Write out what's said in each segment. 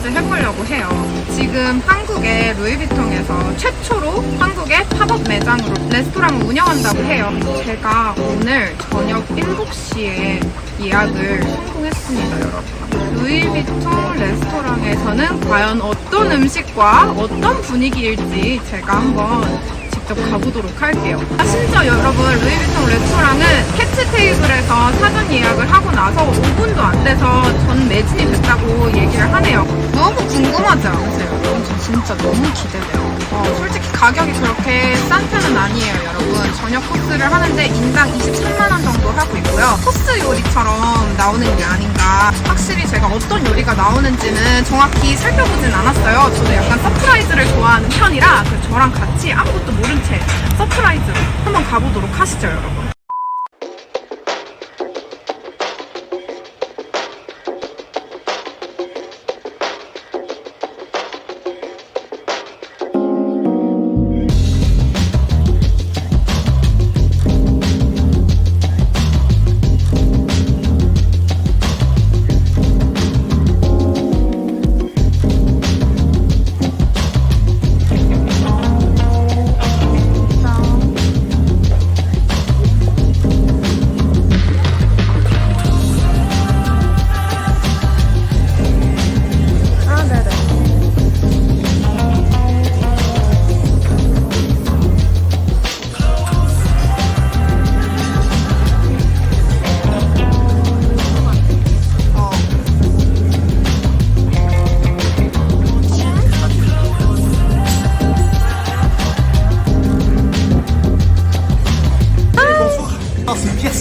서비스 해보려고 해요. 지금 한국의 루이비통에서 최초로 한국의 팝업 매장으로 레스토랑을 운영한다고 해요. 제가 오늘 저녁 7시에 예약을 성공했습니다, 여러분. 루이비통 레스토랑에서는 과연 어떤 음식과 어떤 분위기일지 제가 한번 가보도록 할게요. 아, 심지어 여러분 루이비통 레스토랑은 캐치 테이블에서 사전 예약을 하고 나서 5분도 안 돼서 전 매진이 됐다 고 얘기를 하네요. 너무 궁금하지 않으세요? 저 진짜 너무 기대돼요. 어, 솔직히 가격이 그렇게 싼 편은 아니에요, 여러분. 저녁 코스를 하는데 인당 23만 원 정도 하고 있고요. 코스 요리처럼 나오는 게 아닌가. 확실히 제가 어떤 요리가 나오는지는 정확히 살펴보진 않았어요. 저도 약간 서프라이즈를 좋아하는 편이라 그 저랑 같이 아무것도 모른 채 서프라이즈로 한번 가보도록 하시죠, 여러분.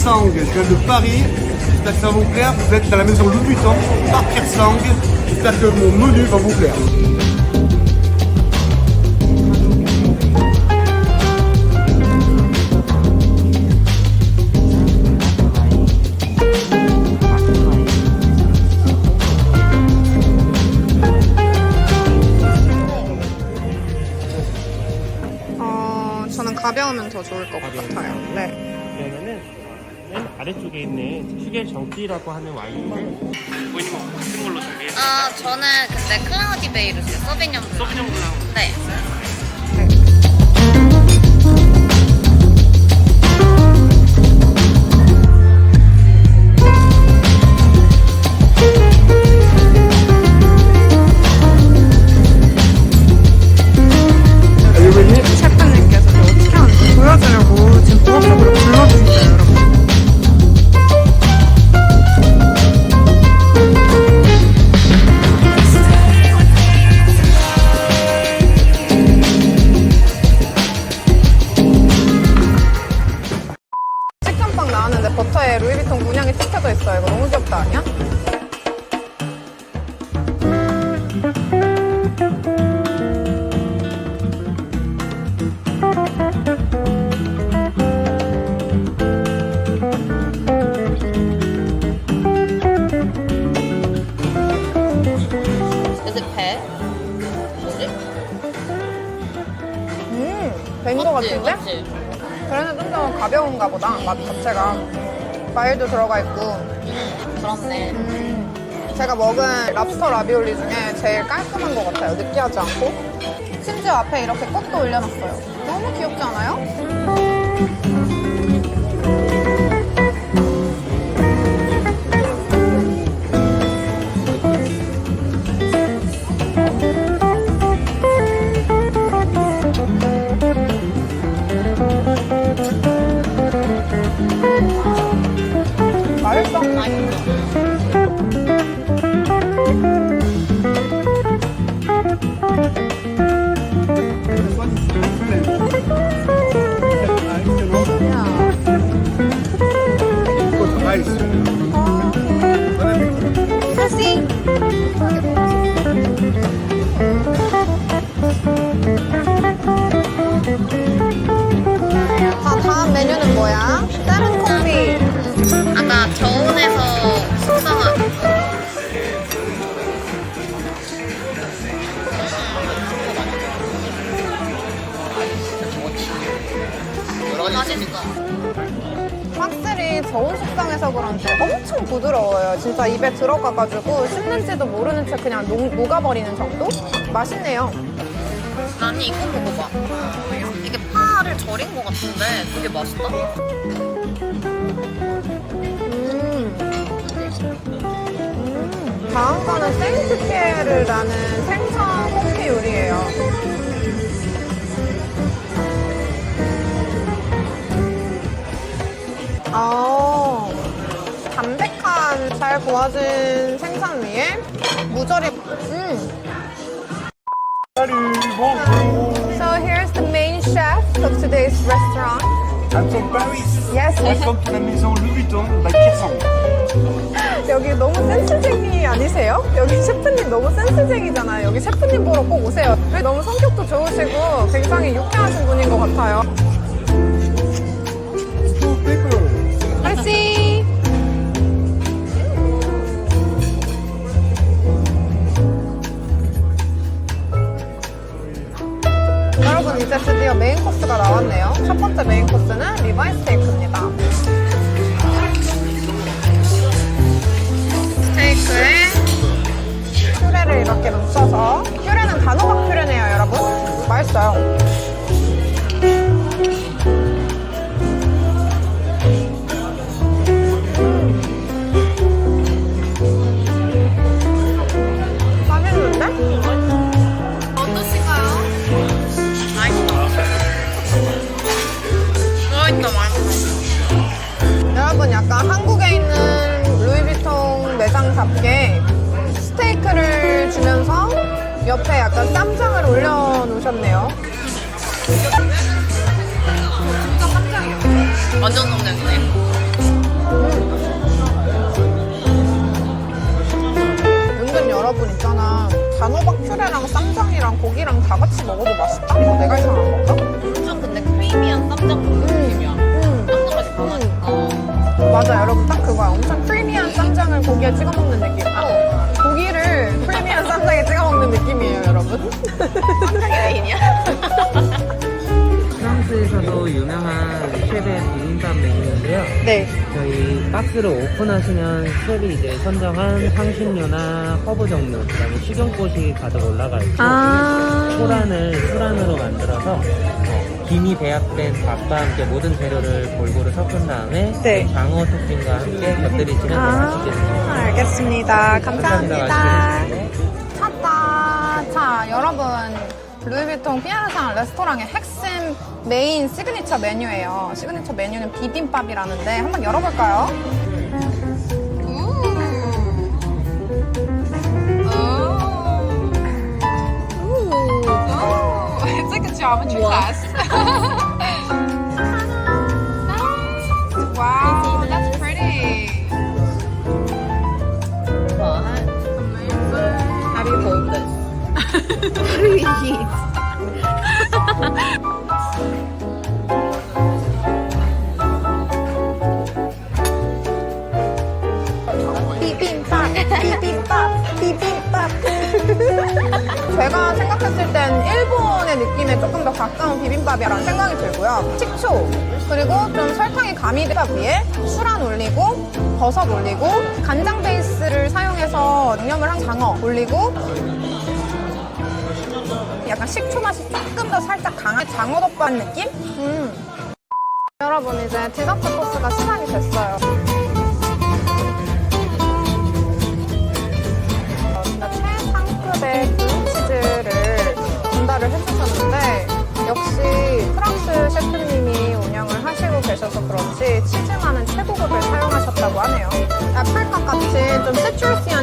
Sang, je viens de Paris. J'espère que ça va vous plaire. Vous êtes dans la maison Louis Vuitton par Pierre Sang. J'espère que mon menu va vous plaire. 어, 저는 가벼우면 더 좋을 것 같아요. 네. 아래쪽에 있는 슈겔 정띠라고 하는 와인을 보이는 거 같은 걸로 준비해서 아 저는 근데 클라우디 베이루스 서비뇽 블랑 소비뇽 블랑 네 그래서 좀 더 가벼운가 보다, 맛 자체가. 과일도 들어가 있고. 그렇네 음, 제가 먹은 랍스터 라비올리 중에 제일 깔끔한 것 같아요. 느끼하지 않고. 심지어 앞에 이렇게 꽃도 올려놨어요. 너무 귀엽지 않아요? 저온 숙성해서 그런지 엄청 부드러워요. 진짜 입에 들어가가지고 씹는지도 모르는 채 그냥 녹, 녹아버리는 정도? 맛있네요. 아니 이거 먹어봐. 이게 파를 절인 것 같은데 되게 맛있다. 음. 음. 다음 거는 생트피에르라는 생선 호피 요리예요. 아, 구워진 생선 위에 무절임. 음. So here's the main chef of today's restaurant. I'm from Paris. Yes. Welcome to la maison Louis Vuitton by Pierre 여기 너무 센스쟁이 아니세요? 여기 셰프님 너무 센스쟁이잖아요. 여기 셰프님 보러 꼭 오세요. 너무 성격도 좋으시고 굉장히 유쾌하신 분인 것 같아요. merci. 이제 드디어 메인 코스가 나왔네요. 첫 번째 메인 코스는 리바이 스테이크입니다. 스테이크에 퓨레를 이렇게 묻혀서 퓨레는 단호박 퓨레네요 여러분 맛있어요 옆에 약간 쌈장을 올려놓으셨네요 진짜 쌈장이에요 완전 녹는데. 은근 여러분 있잖아 단호박 퓨레랑 쌈장이랑 고기랑 다 같이 먹어도 맛있다? 어, 내가 이상한 건가? 네 저희 박스를 오픈하시면 쉐이 이제 선정한 향신료나 허브 종류, 그다음에 식용꽃이 가득 올라가 있고 아. 소란을 수란으로 만들어서 어, 김이 배합된 밥과 함께 모든 재료를 골고루 섞은 다음에 네. 그 장어 토핑과 함께 곁들이시면 더 맛있겠습니다. 알겠습니다 감사합니다 맛있게 드세요. 찾다 자 여러분 루이비통 피아르상 레스토랑의 핵심 메인 시그니처 메뉴예요 시그니처 메뉴는 비빔밥이라는데 한번 열어볼까요? It's like a geometry test. wow, 비빔밥, 비빔밥, 비빔밥. 제가 생각했을 땐 일본의 느낌에 조금 더 가까운 비빔밥이라는 생각이 들고요. 식초, 그리고 좀 설탕이 가미밥 위에 수란 올리고, 버섯 올리고, 간장 베이스를 사용해서 양념을 한 장어 올리고, 약간 식초 맛이 조금 더 살짝 강한 장어덮밥 느낌? 음. 여러분 이제 디저트 코스가 시작이 됐어요. 최상급의 블루치즈를 전달을 해주셨는데 역시 프랑스 셰프님이 운영을 하시고 계셔서 그런지 치즈만은 최고급을 사용하셨다고 하네요. 애플맛 같이 좀 시트러시한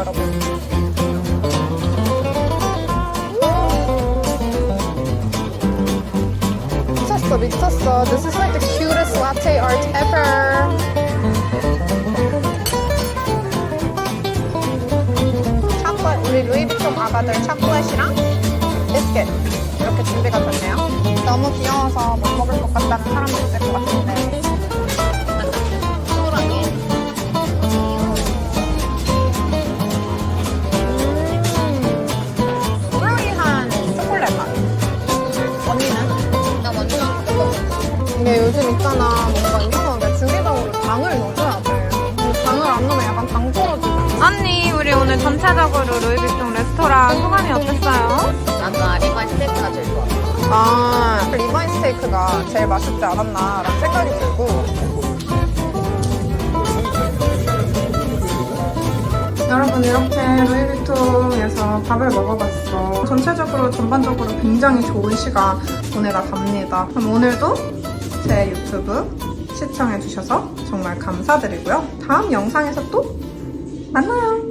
여러분? 미쳤어 미쳤어 This is like the cutest latte art ever 초콜릿 우리 루이비통 아가들 초콜릿이랑 비스켓 이렇게 준비가 됐네요 너무 귀여워서 못 먹을 것 같다는 사람도 있을 것 같은데. 있잖아 뭔가 이상하게 주기적으로 당을 넣어줘야 돼. 당을 안 넣으면 약간 당 떨어지고. 언니 우리 오늘 전체적으로 루이비통 레스토랑 소감이 어땠어요? 아까 리반 스테이크가 제일 좋아. 아 리바인 스테이크가 제일 맛있지 않았나 라는 생각이 들고. 여러분 이렇게 루이비통에서 밥을 먹어봤어. 전체적으로 전반적으로 굉장히 좋은 시간 보내다 갑니다. 그럼 오늘도 제 유튜브 시청해주셔서 정말 감사드리고요. 다음 영상에서 또 만나요.